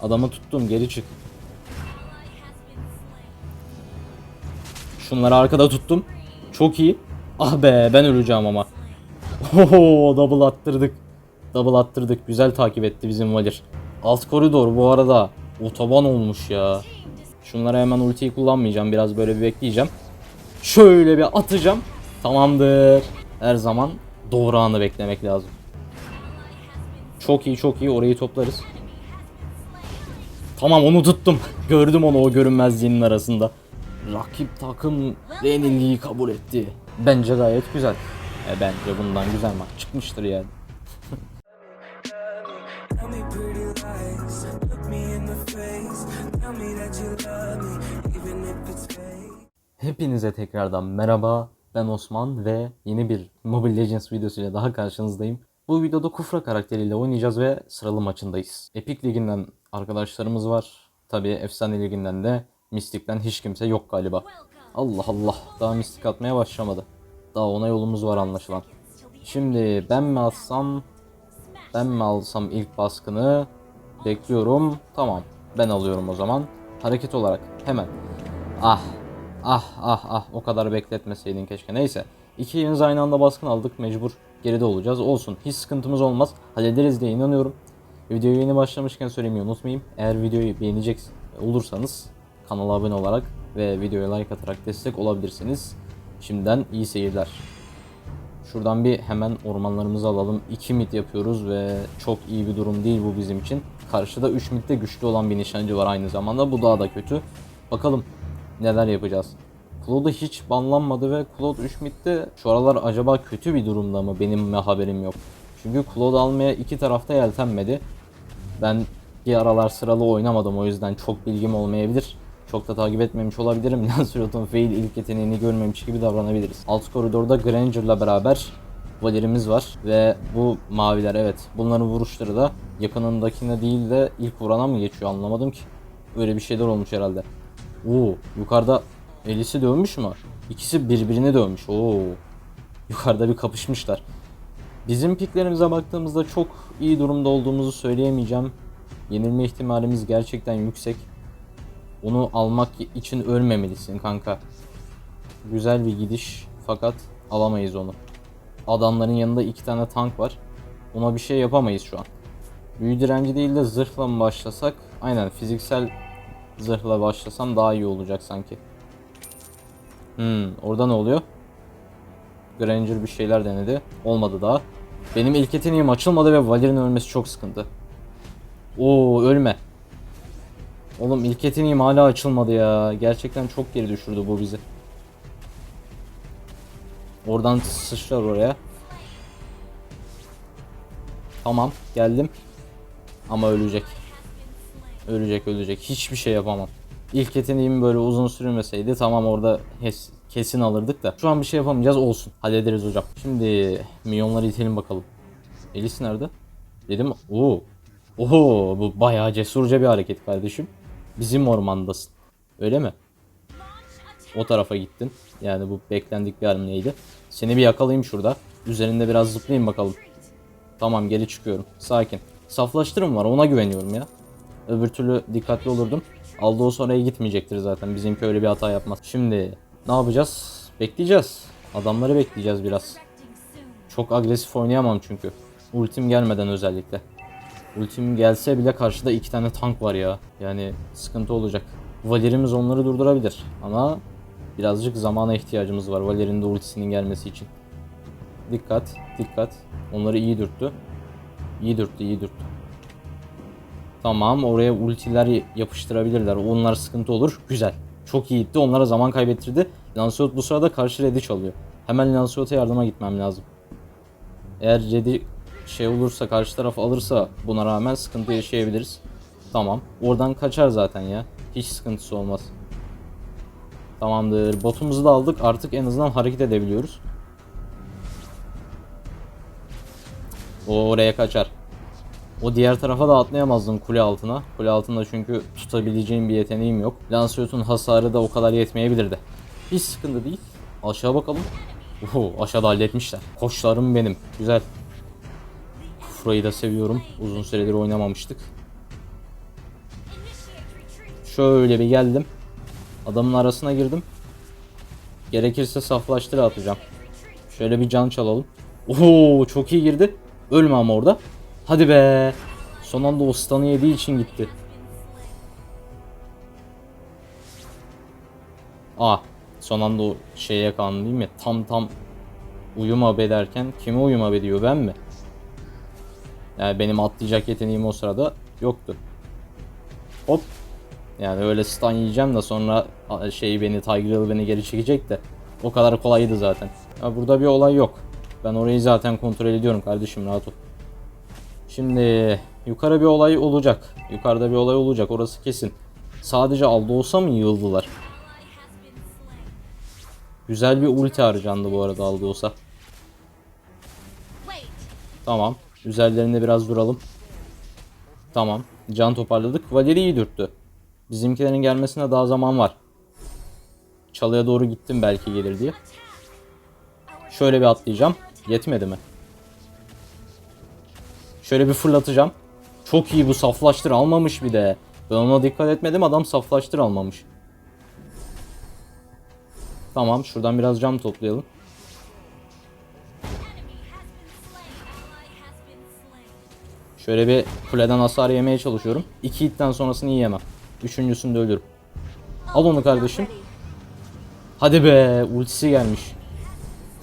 Adamı tuttum geri çık. Şunları arkada tuttum. Çok iyi. Ah be ben öleceğim ama. Oho double attırdık. Double attırdık. Güzel takip etti bizim Valir. Alt koridor bu arada otoban olmuş ya. Şunlara hemen ultiyi kullanmayacağım. Biraz böyle bir bekleyeceğim. Şöyle bir atacağım. Tamamdır. Her zaman doğru anı beklemek lazım. Çok iyi çok iyi orayı toplarız. Tamam onu tuttum. Gördüm onu o görünmezliğinin arasında. Rakip takım yenilgiyi kabul etti. Bence gayet güzel. E, bence bundan güzel maç çıkmıştır yani. Hepinize tekrardan merhaba. Ben Osman ve yeni bir Mobile Legends videosuyla daha karşınızdayım. Bu videoda Kufra karakteriyle oynayacağız ve sıralı maçındayız. Epic Ligi'nden arkadaşlarımız var. Tabii Efsane Ligi'nden de Mystic'ten hiç kimse yok galiba. Allah Allah daha Mystic atmaya başlamadı. Daha ona yolumuz var anlaşılan. Şimdi ben mi alsam ben mi alsam ilk baskını bekliyorum. Tamam ben alıyorum o zaman. Hareket olarak hemen. Ah ah ah ah o kadar bekletmeseydin keşke. Neyse. İki yeriniz aynı anda baskın aldık mecbur geride olacağız. Olsun hiç sıkıntımız olmaz. Hallederiz diye inanıyorum. Videoyu yeni başlamışken söylemeyi unutmayayım. Eğer videoyu beğenecek olursanız kanala abone olarak ve videoya like atarak destek olabilirsiniz. Şimdiden iyi seyirler. Şuradan bir hemen ormanlarımızı alalım. 2 mid yapıyoruz ve çok iyi bir durum değil bu bizim için. Karşıda 3 midde güçlü olan bir nişancı var aynı zamanda. Bu daha da kötü. Bakalım neler yapacağız. Claude hiç banlanmadı ve Claude 3 midde şu aralar acaba kötü bir durumda mı benim haberim yok. Çünkü Claude almaya iki tarafta yeltenmedi. Ben bir aralar sıralı oynamadım o yüzden çok bilgim olmayabilir. Çok da takip etmemiş olabilirim. Lancelot'un fail ilk yeteneğini görmemiş gibi davranabiliriz. Alt koridorda Granger'la beraber Valerimiz var ve bu maviler evet bunların vuruşları da yakınındakine değil de ilk vurana mı geçiyor anlamadım ki. Öyle bir şeyler olmuş herhalde. Oo yukarıda Elis'i dövmüş mü? İkisi birbirini dövmüş. Oo. Yukarıda bir kapışmışlar. Bizim piklerimize baktığımızda çok iyi durumda olduğumuzu söyleyemeyeceğim. Yenilme ihtimalimiz gerçekten yüksek. Onu almak için ölmemelisin kanka. Güzel bir gidiş fakat alamayız onu. Adamların yanında iki tane tank var. Ona bir şey yapamayız şu an. Büyü direnci değil de zırhla mı başlasak? Aynen fiziksel zırhla başlasam daha iyi olacak sanki. Hmm, orada ne oluyor? Granger bir şeyler denedi. Olmadı daha. Benim ilk yeteneğim açılmadı ve Valir'in ölmesi çok sıkıntı. Oo ölme. Oğlum ilk yeteneğim hala açılmadı ya. Gerçekten çok geri düşürdü bu bizi. Oradan sıçrar oraya. Tamam geldim. Ama ölecek. Ölecek ölecek. Hiçbir şey yapamam. İlk yeteneğim böyle uzun sürmeseydi tamam orada hes- kesin alırdık da. Şu an bir şey yapamayacağız olsun. Hallederiz hocam. Şimdi milyonları itelim bakalım. Elis nerede? Dedim oo. Oho bu bayağı cesurca bir hareket kardeşim. Bizim ormandasın. Öyle mi? O tarafa gittin. Yani bu beklendik bir hamleydi. Seni bir yakalayayım şurada. Üzerinde biraz zıplayayım bakalım. Tamam geri çıkıyorum. Sakin. Saflaştırım var ona güveniyorum ya. Öbür türlü dikkatli olurdum. Aldığı sonraya gitmeyecektir zaten. Bizimki öyle bir hata yapmaz. Şimdi ne yapacağız? Bekleyeceğiz. Adamları bekleyeceğiz biraz. Çok agresif oynayamam çünkü. Ultim gelmeden özellikle. Ultim gelse bile karşıda iki tane tank var ya. Yani sıkıntı olacak. Valerimiz onları durdurabilir. Ama birazcık zamana ihtiyacımız var. Valer'in de ultisinin gelmesi için. Dikkat, dikkat. Onları iyi dürttü. İyi dürttü, iyi dürttü. Tamam oraya ultiler yapıştırabilirler. Onlar sıkıntı olur. Güzel. Çok iyi gitti. Onlara zaman kaybettirdi. Lancelot bu sırada karşı red'i çalıyor. Hemen Lancelot'a yardıma gitmem lazım. Eğer red'i şey olursa karşı taraf alırsa buna rağmen sıkıntı yaşayabiliriz. Tamam. Oradan kaçar zaten ya. Hiç sıkıntısı olmaz. Tamamdır. Botumuzu da aldık. Artık en azından hareket edebiliyoruz. O oraya kaçar. O diğer tarafa da atlayamazdım kule altına. Kule altında çünkü tutabileceğim bir yeteneğim yok. Lancelot'un hasarı da o kadar yetmeyebilirdi. Hiç sıkıntı değil. Aşağı bakalım. Oho, aşağıda halletmişler. Koçlarım benim. Güzel. Kufra'yı da seviyorum. Uzun süredir oynamamıştık. Şöyle bir geldim. Adamın arasına girdim. Gerekirse saflaştır atacağım. Şöyle bir can çalalım. Oo çok iyi girdi. Ölme ama orada. Hadi be. Son anda o stun'ı yediği için gitti. Ah son anda o şeye yakalandım mi? Tam tam uyum ederken kime uyum ediyor ben mi? Yani benim atlayacak yeteneğim o sırada yoktu. Hop. Yani öyle stun yiyeceğim de sonra şey beni Tiger beni geri çekecek de o kadar kolaydı zaten. Ya burada bir olay yok. Ben orayı zaten kontrol ediyorum kardeşim rahat ol. Şimdi yukarı bir olay olacak. Yukarıda bir olay olacak orası kesin. Sadece aldı olsa mı yığıldılar? Güzel bir ulti harcandı bu arada aldı olsa. Tamam. Üzerlerinde biraz duralım. Tamam. Can toparladık. Valeri iyi dürttü. Bizimkilerin gelmesine daha zaman var. Çalıya doğru gittim belki gelir diye. Şöyle bir atlayacağım. Yetmedi mi? Şöyle bir fırlatacağım. Çok iyi bu saflaştır almamış bir de. Ben ona dikkat etmedim adam saflaştır almamış. Tamam şuradan biraz cam toplayalım. Şöyle bir kuleden hasar yemeye çalışıyorum. İki hitten sonrasını yiyemem. Üçüncüsünde ölürüm. Al onu kardeşim. Hadi be ultisi gelmiş.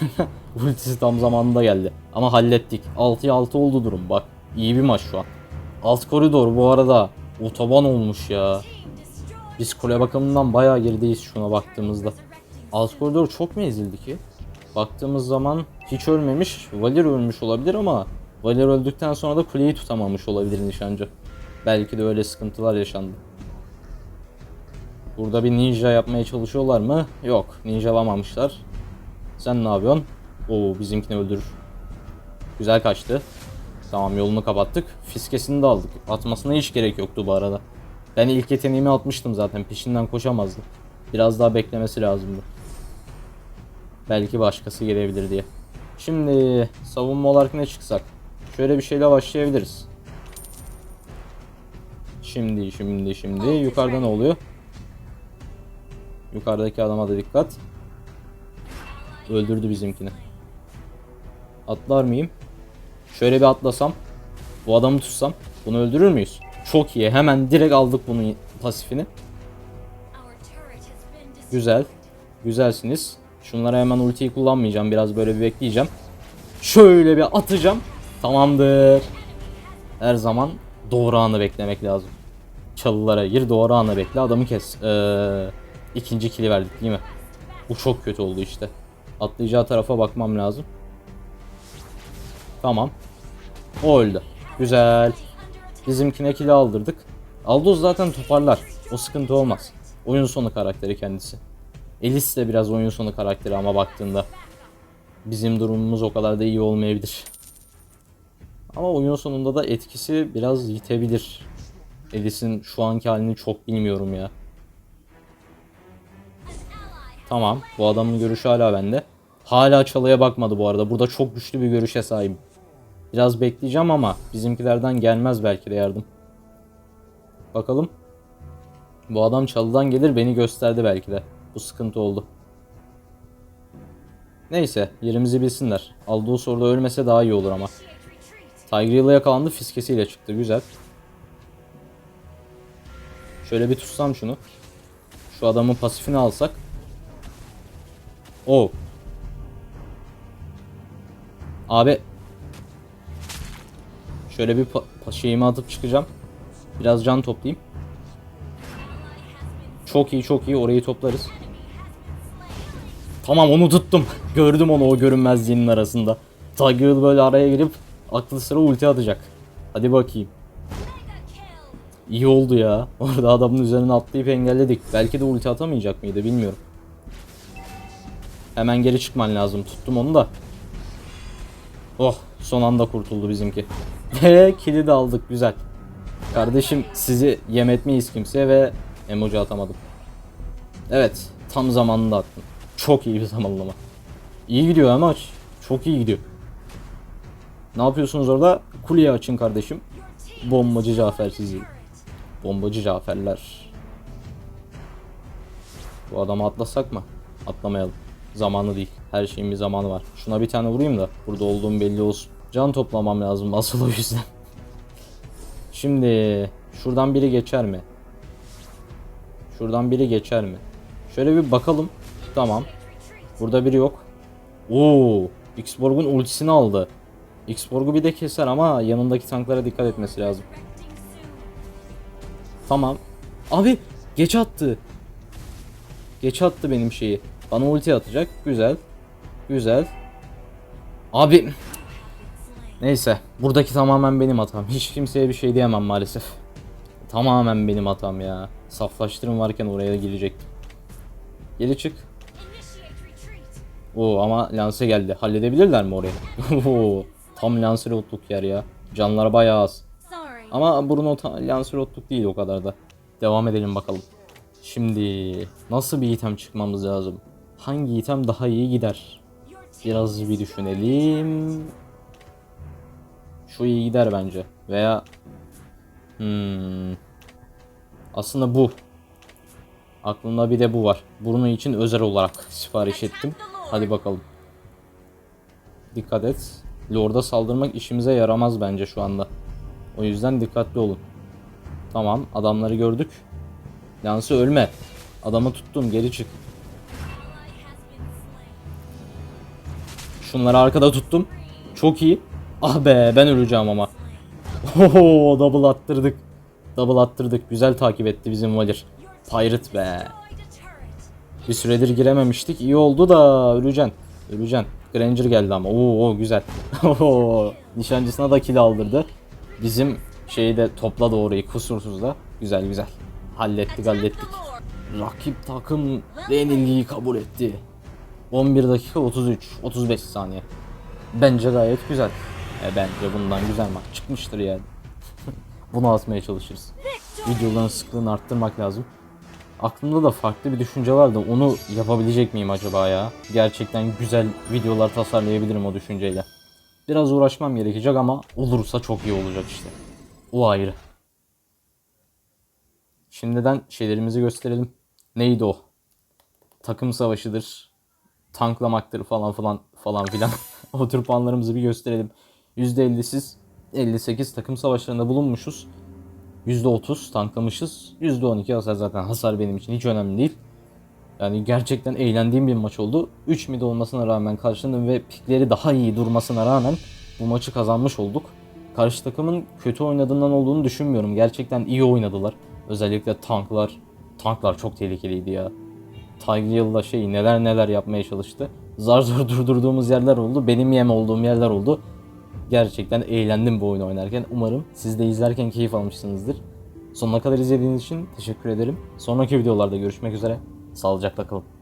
ultisi tam zamanında geldi. Ama hallettik. 6'ya 6 oldu durum bak. İyi bir maç şu an. Alt koridor bu arada otoban olmuş ya. Biz kule bakımından bayağı gerideyiz şuna baktığımızda. Alt koridor çok mu ezildi ki? Baktığımız zaman hiç ölmemiş. Valir ölmüş olabilir ama Valir öldükten sonra da kuleyi tutamamış olabilir nişancı. Belki de öyle sıkıntılar yaşandı. Burada bir ninja yapmaya çalışıyorlar mı? Yok. Ninjalamamışlar. Sen ne yapıyorsun? Oo bizimkini öldürür. Güzel kaçtı. Tamam yolunu kapattık. Fiskesini de aldık. Atmasına hiç gerek yoktu bu arada. Ben ilk yeteneğimi atmıştım zaten. Peşinden koşamazdı. Biraz daha beklemesi lazımdı. Belki başkası gelebilir diye. Şimdi savunma olarak ne çıksak? Şöyle bir şeyle başlayabiliriz. Şimdi şimdi şimdi yukarıda ne oluyor? Yukarıdaki adama da dikkat. Öldürdü bizimkini. Atlar mıyım? Şöyle bir atlasam. Bu adamı tutsam. Bunu öldürür müyüz? Çok iyi. Hemen direkt aldık bunun pasifini. Güzel. Güzelsiniz. Şunlara hemen ultiyi kullanmayacağım. Biraz böyle bir bekleyeceğim. Şöyle bir atacağım. Tamamdır. Her zaman doğru anı beklemek lazım. Çalılara gir doğru anı bekle adamı kes. Ee, ikinci kili verdik değil mi? Bu çok kötü oldu işte. Atlayacağı tarafa bakmam lazım. Tamam. O öldü. Güzel. Bizimkine kili aldırdık. Aldous zaten toparlar. O sıkıntı olmaz. Oyun sonu karakteri kendisi. Elis de biraz oyun sonu karakteri ama baktığında. Bizim durumumuz o kadar da iyi olmayabilir. Ama oyun sonunda da etkisi biraz yitebilir. Elis'in şu anki halini çok bilmiyorum ya. Tamam. Bu adamın görüşü hala bende. Hala çalıya bakmadı bu arada. Burada çok güçlü bir görüşe sahibim. Biraz bekleyeceğim ama bizimkilerden gelmez belki de yardım. Bakalım. Bu adam çalıdan gelir beni gösterdi belki de. Bu sıkıntı oldu. Neyse yerimizi bilsinler. Aldığı soruda ölmese daha iyi olur ama. Tigreal'a yakalandı fiskesiyle çıktı güzel. Şöyle bir tutsam şunu. Şu adamın pasifini alsak. Oo. Abi. Şöyle bir şeyimi atıp çıkacağım. Biraz can toplayayım. Çok iyi çok iyi orayı toplarız. Tamam onu tuttum. Gördüm onu o görünmezliğinin arasında. Tiger böyle araya girip aklı sıra ulti atacak. Hadi bakayım. İyi oldu ya. Orada adamın üzerine atlayıp engelledik. Belki de ulti atamayacak mıydı bilmiyorum. Hemen geri çıkman lazım. Tuttum onu da. Oh son anda kurtuldu bizimki. Ve kili de aldık güzel. Kardeşim sizi yem etmeyiz kimseye ve emoji atamadım. Evet tam zamanında attım. Çok iyi bir zamanlama. İyi gidiyor ha maç. Çok iyi gidiyor. Ne yapıyorsunuz orada? Kuleyi açın kardeşim. Bombacı Cafer sizi. Bombacı Caferler. Bu adamı atlasak mı? Atlamayalım. Zamanı değil. Her şeyin bir zamanı var. Şuna bir tane vurayım da burada olduğum belli olsun. Can toplamam lazım asıl o yüzden. Şimdi şuradan biri geçer mi? Şuradan biri geçer mi? Şöyle bir bakalım. Tamam. Burada biri yok. Oo, Xborg'un ultisini aldı. Xborg'u bir de keser ama yanındaki tanklara dikkat etmesi lazım. Tamam. Abi geç attı. Geç attı benim şeyi. Bana ulti atacak. Güzel. Güzel. Abi Neyse. Buradaki tamamen benim hatam. Hiç kimseye bir şey diyemem maalesef. Tamamen benim hatam ya. Saflaştırım varken oraya girecektim. Geri çık. Oo ama lanse geldi. Halledebilirler mi orayı? Oo, tam lanserotluk yer ya. Canlar bayağı az. Ama Bruno ta- lanserotluk değil o kadar da. Devam edelim bakalım. Şimdi nasıl bir item çıkmamız lazım? Hangi item daha iyi gider? Biraz bir düşünelim. Şu iyi gider bence. Veya hmm, aslında bu. Aklımda bir de bu var. Bruno için özel olarak sipariş ettim. Hadi bakalım. Dikkat et. Lord'a saldırmak işimize yaramaz bence şu anda. O yüzden dikkatli olun. Tamam adamları gördük. Lansı ölme. Adamı tuttum geri çık. Şunları arkada tuttum. Çok iyi. Ah be ben öleceğim ama. Oho double attırdık. Double attırdık. Güzel takip etti bizim Valir. Pirate be. Bir süredir girememiştik. İyi oldu da öleceksin. Öleceksin. Granger geldi ama. Oo, güzel. Oo, Nişancısına da kill aldırdı. Bizim şeyi de topladı orayı kusursuz da. Güzel güzel. Hallettik hallettik. Rakip takım yenilgiyi kabul etti. 11 dakika 33 35 saniye. Bence gayet güzel. E bence bundan güzel maç çıkmıştır yani. Bunu atmaya çalışırız. Videoların sıklığını arttırmak lazım. Aklımda da farklı bir düşünce var da onu yapabilecek miyim acaba ya? Gerçekten güzel videolar tasarlayabilirim o düşünceyle. Biraz uğraşmam gerekecek ama olursa çok iyi olacak işte. O ayrı. Şimdiden şeylerimizi gösterelim. Neydi o? Takım savaşıdır, tanklamaktır falan falan falan filan. o tür puanlarımızı bir gösterelim. %50'siz 58 takım savaşlarında bulunmuşuz. %30 tanklamışız. %12 hasar zaten hasar benim için hiç önemli değil. Yani gerçekten eğlendiğim bir maç oldu. 3 mid olmasına rağmen karşıladım ve pikleri daha iyi durmasına rağmen bu maçı kazanmış olduk. Karşı takımın kötü oynadığından olduğunu düşünmüyorum. Gerçekten iyi oynadılar. Özellikle tanklar. Tanklar çok tehlikeliydi ya. Tigreal'la şey neler neler yapmaya çalıştı. Zar zor durdurduğumuz yerler oldu. Benim yem olduğum yerler oldu. Gerçekten eğlendim bu oyunu oynarken. Umarım siz de izlerken keyif almışsınızdır. Sonuna kadar izlediğiniz için teşekkür ederim. Sonraki videolarda görüşmek üzere. Sağlıcakla kalın.